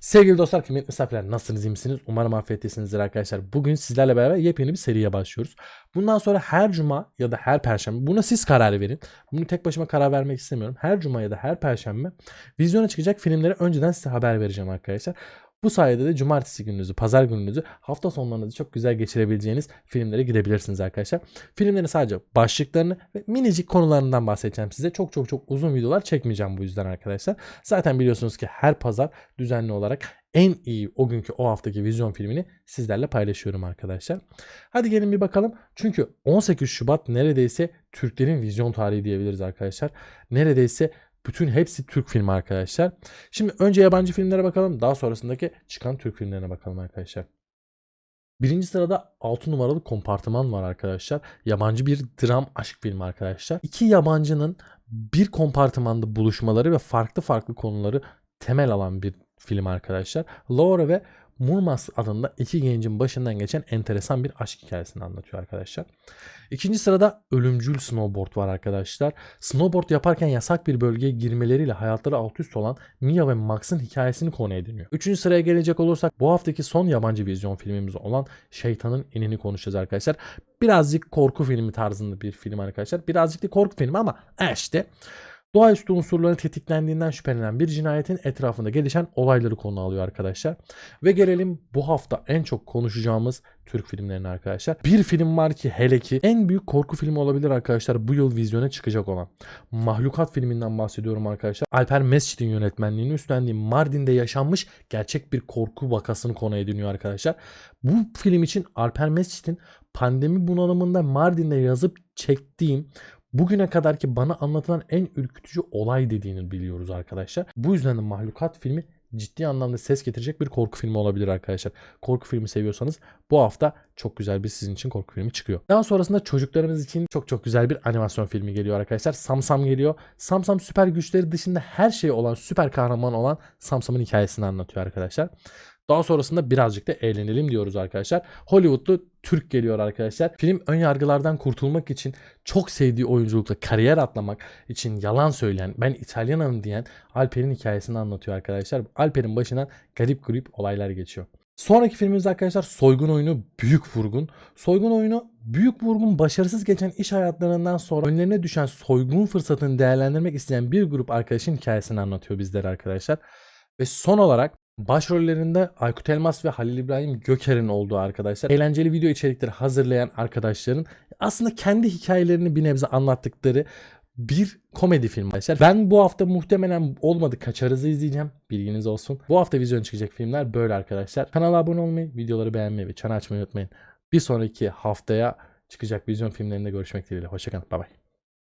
Sevgili dostlar, kıymetli misafirler nasılsınız, iyi misiniz? Umarım afiyettesinizdir arkadaşlar. Bugün sizlerle beraber yepyeni bir seriye başlıyoruz. Bundan sonra her cuma ya da her perşembe, buna siz karar verin. Bunu tek başıma karar vermek istemiyorum. Her cuma ya da her perşembe vizyona çıkacak filmleri önceden size haber vereceğim arkadaşlar. Bu sayede de cumartesi gününüzü, pazar gününüzü, hafta sonlarınızı çok güzel geçirebileceğiniz filmlere gidebilirsiniz arkadaşlar. Filmlerin sadece başlıklarını ve minicik konularından bahsedeceğim size. Çok çok çok uzun videolar çekmeyeceğim bu yüzden arkadaşlar. Zaten biliyorsunuz ki her pazar düzenli olarak en iyi o günkü o haftaki vizyon filmini sizlerle paylaşıyorum arkadaşlar. Hadi gelin bir bakalım. Çünkü 18 Şubat neredeyse Türklerin vizyon tarihi diyebiliriz arkadaşlar. Neredeyse bütün hepsi Türk filmi arkadaşlar. Şimdi önce yabancı filmlere bakalım. Daha sonrasındaki çıkan Türk filmlerine bakalım arkadaşlar. Birinci sırada 6 numaralı kompartıman var arkadaşlar. Yabancı bir dram aşk filmi arkadaşlar. İki yabancının bir kompartımanda buluşmaları ve farklı farklı konuları temel alan bir film arkadaşlar. Laura ve Murmas adında iki gencin başından geçen enteresan bir aşk hikayesini anlatıyor arkadaşlar. İkinci sırada ölümcül snowboard var arkadaşlar. Snowboard yaparken yasak bir bölgeye girmeleriyle hayatları alt üst olan Mia ve Max'ın hikayesini konu ediniyor. Üçüncü sıraya gelecek olursak bu haftaki son yabancı vizyon filmimiz olan Şeytanın İnini konuşacağız arkadaşlar. Birazcık korku filmi tarzında bir film arkadaşlar. Birazcık da korku filmi ama işte Doğaüstü unsurların tetiklendiğinden şüphelenen bir cinayetin etrafında gelişen olayları konu alıyor arkadaşlar. Ve gelelim bu hafta en çok konuşacağımız Türk filmlerine arkadaşlar. Bir film var ki hele ki en büyük korku filmi olabilir arkadaşlar bu yıl vizyona çıkacak olan. Mahlukat filminden bahsediyorum arkadaşlar. Alper Mescid'in yönetmenliğini üstlendiği Mardin'de yaşanmış gerçek bir korku vakasını konu ediniyor arkadaşlar. Bu film için Alper Mescid'in pandemi bunalımında Mardin'de yazıp çektiğim bugüne kadar ki bana anlatılan en ürkütücü olay dediğini biliyoruz arkadaşlar. Bu yüzden de Mahlukat filmi ciddi anlamda ses getirecek bir korku filmi olabilir arkadaşlar. Korku filmi seviyorsanız bu hafta çok güzel bir sizin için korku filmi çıkıyor. Daha sonrasında çocuklarımız için çok çok güzel bir animasyon filmi geliyor arkadaşlar. Samsam geliyor. Samsam süper güçleri dışında her şey olan süper kahraman olan Samsam'ın hikayesini anlatıyor arkadaşlar. Daha sonrasında birazcık da eğlenelim diyoruz arkadaşlar. Hollywoodlu Türk geliyor arkadaşlar. Film ön yargılardan kurtulmak için çok sevdiği oyunculukla kariyer atlamak için yalan söyleyen ben İtalyanım diyen Alper'in hikayesini anlatıyor arkadaşlar. Alper'in başından garip garip olaylar geçiyor. Sonraki filmimiz arkadaşlar Soygun Oyunu Büyük Vurgun. Soygun Oyunu Büyük Vurgun başarısız geçen iş hayatlarından sonra önlerine düşen soygun fırsatını değerlendirmek isteyen bir grup arkadaşın hikayesini anlatıyor bizlere arkadaşlar. Ve son olarak Başrollerinde Aykut Elmas ve Halil İbrahim Göker'in olduğu arkadaşlar. Eğlenceli video içerikleri hazırlayan arkadaşların aslında kendi hikayelerini bir nebze anlattıkları bir komedi film arkadaşlar. Ben bu hafta muhtemelen olmadı kaçarızı izleyeceğim. Bilginiz olsun. Bu hafta vizyon çıkacak filmler böyle arkadaşlar. Kanala abone olmayı, videoları beğenmeyi ve çan açmayı unutmayın. Bir sonraki haftaya çıkacak vizyon filmlerinde görüşmek dileğiyle. Hoşçakalın. Bay bay.